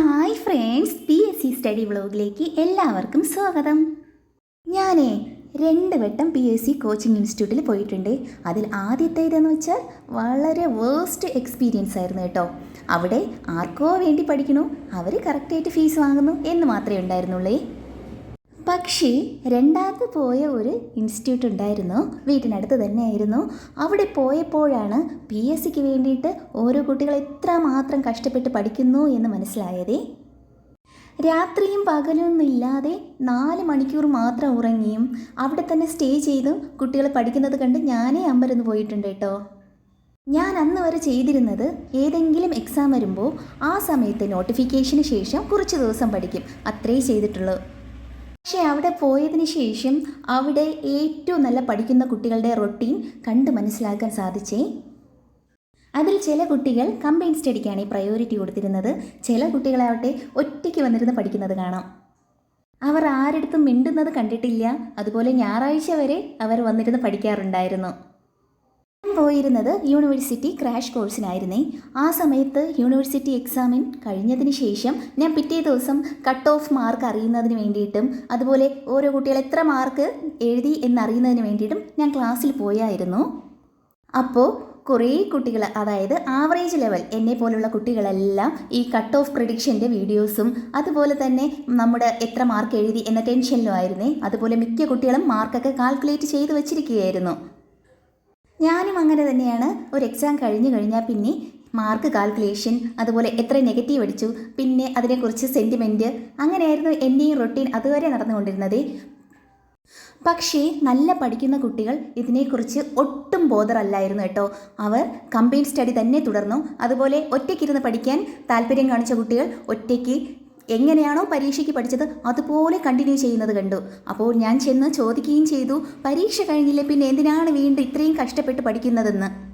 Hi friends P S C study വ്ലോഗിലേക്ക് എല്ലാവർക്കും സ്വാഗതം. ഞാനേ രണ്ട് വട്ടം പി എസ് സി കോച്ചിങ് ഇൻസ്റ്റിറ്റ്യൂട്ടിൽ പോയിട്ടുണ്ട്. അതിൽ ആദ്യത്തേതെന്ന് വെച്ചാൽ വളരെ വേസ്റ്റ് എക്സ്പീരിയൻസ് ആയിരുന്നു കേട്ടോ. അവിടെ ആർക്കോ വേണ്ടി പഠിക്കണു അവർ കറക്റ്റായിട്ട് ഫീസ് വാങ്ങുന്നു എന്ന് മാത്രമേ ഉണ്ടായിരുന്നുള്ളേ. പക്ഷേ രണ്ടാമത് പോയ ഒരു ഇൻസ്റ്റിറ്റ്യൂട്ട് ഉണ്ടായിരുന്നു. വീട്ടിനടുത്ത് തന്നെയായിരുന്നു. അവിടെ പോയപ്പോഴാണ് പി എസ് സിക്ക് വേണ്ടിയിട്ട് ഓരോ കുട്ടികൾ എത്ര മാത്രം കഷ്ടപ്പെട്ട് പഠിക്കുന്നു എന്ന് മനസ്സിലായതേ. രാത്രിയും പകലും ഇല്ലാതെ നാല് മണിക്കൂർ മാത്രം ഉറങ്ങിയും അവിടെ തന്നെ സ്റ്റേ ചെയ്തും കുട്ടികൾ പഠിക്കുന്നത് കണ്ട് ഞാനേ അമ്പരന്ന് പോയിട്ടുണ്ട് കേട്ടോ. ഞാൻ അന്ന് വരെ ചെയ്തിരുന്നത് ഏതെങ്കിലും എക്സാം വരുമ്പോൾ ആ സമയത്ത് നോട്ടിഫിക്കേഷന് ശേഷം കുറച്ച് ദിവസം പഠിക്കും. അത്രേ ചെയ്തിട്ടുള്ളൂ. പക്ഷേ അവിടെ പോയതിന് ശേഷം അവിടെ ഏറ്റവും നല്ല പഠിക്കുന്ന കുട്ടികളുടെ റൊട്ടീൻ കണ്ട് മനസ്സിലാക്കാൻ സാധിച്ചേ. അതിൽ ചില കുട്ടികൾ കമ്പൈൻ സ്റ്റഡിക്കാണ് ഈ പ്രയോറിറ്റി കൊടുത്തിരുന്നത്. ചില കുട്ടികളാവട്ടെ ഒറ്റയ്ക്ക് വന്നിരുന്ന് പഠിക്കുന്നത് കാണാം. അവർ ആരെടുത്തും മിണ്ടുന്നത് കണ്ടിട്ടില്ല. അതുപോലെ ഞായറാഴ്ച വരെ അവർ വന്നിരുന്ന് പഠിക്കാറുണ്ടായിരുന്നു. പോയിരുന്നത് യൂണിവേഴ്സിറ്റി ക്രാഷ് കോഴ്സിനായിരുന്നേ. ആ സമയത്ത് യൂണിവേഴ്സിറ്റി എക്സാമിൻ കഴിഞ്ഞതിന് ശേഷം ഞാൻ പിറ്റേ ദിവസം കട്ട് ഓഫ് മാർക്ക് അറിയുന്നതിന് വേണ്ടിയിട്ടും അതുപോലെ ഓരോ കുട്ടികൾ എത്ര മാർക്ക് എഴുതി എന്നറിയുന്നതിന് വേണ്ടിയിട്ടും ഞാൻ ക്ലാസ്സിൽ പോയായിരുന്നു. അപ്പോൾ കുറേ കുട്ടികൾ അതായത് ആവറേജ് ലെവൽ എന്നെ പോലുള്ള കുട്ടികളെല്ലാം ഈ കട്ട് ഓഫ് പ്രഡിക്ഷന്റെ വീഡിയോസും അതുപോലെ തന്നെ നമ്മുടെ എത്ര മാർക്ക് എഴുതി എന്ന ടെൻഷനിലും ആയിരുന്നേ. അതുപോലെ മിക്ക കുട്ടികളും മാർക്കൊക്കെ കാൽക്കുലേറ്റ് ചെയ്ത് വെച്ചിരിക്കുകയായിരുന്നു. ഞാനും അങ്ങനെ തന്നെയാണ്. ഒരു എക്സാം കഴിഞ്ഞു കഴിഞ്ഞാൽ പിന്നെ മാർക്ക് കാൽക്കുലേഷൻ അതുപോലെ എത്ര നെഗറ്റീവ് അടിച്ചു പിന്നെ അതിനെക്കുറിച്ച് സെന്റിമെന്റ് അങ്ങനെയായിരുന്നു എന്റെയും റൊട്ടീൻ അതുവരെ നടന്നുകൊണ്ടിരുന്നത്. പക്ഷേ നല്ല പഠിക്കുന്ന കുട്ടികൾ ഇതിനെക്കുറിച്ച് ഒട്ടും ബോധറല്ലായിരുന്നു കേട്ടോ. അവർ കമ്പൈൻ സ്റ്റഡി തന്നെ തുടർന്നു. അതുപോലെ ഒറ്റയ്ക്കിരുന്ന് പഠിക്കാൻ താല്പര്യം കാണിച്ച കുട്ടികൾ ഒറ്റയ്ക്ക് എങ്ങനെയാണോ പരീക്ഷയ്ക്ക് പഠിച്ചത് അതുപോലെ കണ്ടിന്യൂ ചെയ്യുന്നത് കണ്ടു. അപ്പോൾ ഞാൻ ചെന്ന് ചോദിക്കുകയും ചെയ്തു പരീക്ഷ കഴിഞ്ഞില്ലേ? പിന്നെ എന്തിനാണ് വീണ്ടും ഇത്രയും കഷ്ടപ്പെട്ട് പഠിക്കുന്നതെന്ന്?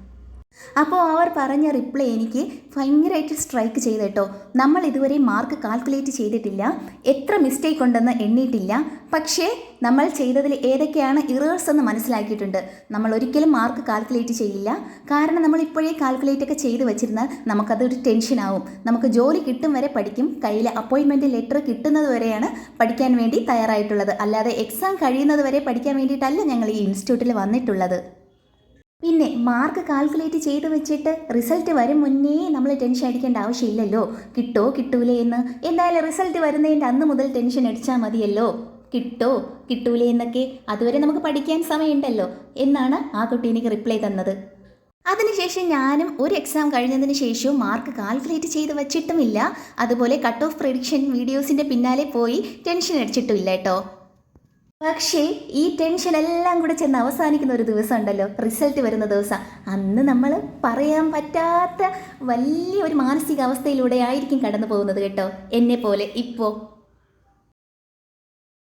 അപ്പോൾ അവർ പറഞ്ഞ റിപ്ലൈ എനിക്ക് ഭയങ്കരമായിട്ട് സ്ട്രൈക്ക് ചെയ്ത് കേട്ടോ. നമ്മൾ ഇതുവരെ മാർക്ക് കാൽക്കുലേറ്റ് ചെയ്തിട്ടില്ല. എത്ര മിസ്റ്റേക്ക് ഉണ്ടെന്ന് എണ്ണിയിട്ടില്ല. പക്ഷേ നമ്മൾ ചെയ്തതിൽ ഏതൊക്കെയാണ് ഇറേഴ്സ് എന്ന് മനസ്സിലാക്കിയിട്ടുണ്ട്. നമ്മൾ ഒരിക്കലും മാർക്ക് കാൽക്കുലേറ്റ് ചെയ്യില്ല. കാരണം നമ്മൾ ഇപ്പോഴേ കാൽക്കുലേറ്റ് ഒക്കെ ചെയ്ത് വെച്ചിരുന്നാൽ നമുക്കതൊരു ടെൻഷനാവും നമുക്ക് ജോലി കിട്ടും വരെ പഠിക്കും. കയ്യിൽ അപ്പോയിൻമെന്റ് ലെറ്റർ കിട്ടുന്നത് വരെയാണ് പഠിക്കാൻ വേണ്ടി തയ്യാറായിട്ടുള്ളത്. അല്ലാതെ എക്സാം കഴിയുന്നത് വരെ പഠിക്കാൻ വേണ്ടിയിട്ടല്ല ഞങ്ങൾ ഈ ഇൻസ്റ്റിറ്റ്യൂട്ടിൽ വന്നിട്ടുള്ളത്. മാർക്ക് കാൽക്കുലേറ്റ് ചെയ്ത് വെച്ചിട്ട് റിസൾട്ട് വരും മുന്നേ നമ്മൾ ടെൻഷൻ അടിക്കേണ്ട ആവശ്യമില്ലല്ലോ. കിട്ടോ കിട്ടൂലേ എന്ന്. എന്തായാലും റിസൾട്ട് വരുന്നതിന്റെ അന്ന് മുതൽ ടെൻഷൻ അടിച്ചാൽ മതിയല്ലോ. കിട്ടോ കിട്ടൂലേ എന്നൊക്കെ അതുവരെ നമുക്ക് പഠിക്കാൻ സമയമുണ്ടല്ലോ എന്നാണ് ആ കുട്ടി എനിക്ക് റിപ്ലൈ തന്നത്. അതിനുശേഷം ഞാനും ഒരു എക്സാം കഴിഞ്ഞതിന് ശേഷവും മാർക്ക് കാൽക്കുലേറ്റ് ചെയ്ത് വച്ചിട്ടുമില്ല. അതുപോലെ കട്ട് ഓഫ് പ്രഡിക്ഷൻ വീഡിയോസിന്റെ പിന്നാലെ പോയി ടെൻഷൻ അടിച്ചിട്ടുമില്ല കേട്ടോ. പക്ഷേ ഈ ടെൻഷൻ എല്ലാം കൂടെ ചെന്ന് അവസാനിക്കുന്ന ഒരു ദിവസം ഉണ്ടല്ലോ റിസൾട്ട് വരുന്ന ദിവസം. അന്ന് നമ്മൾ പറയാൻ പറ്റാത്ത വലിയ ഒരു മാനസികാവസ്ഥയിലൂടെ ആയിരിക്കും കടന്നു പോകുന്നത് കേട്ടോ. എന്നെ പോലെ ഇപ്പോൾ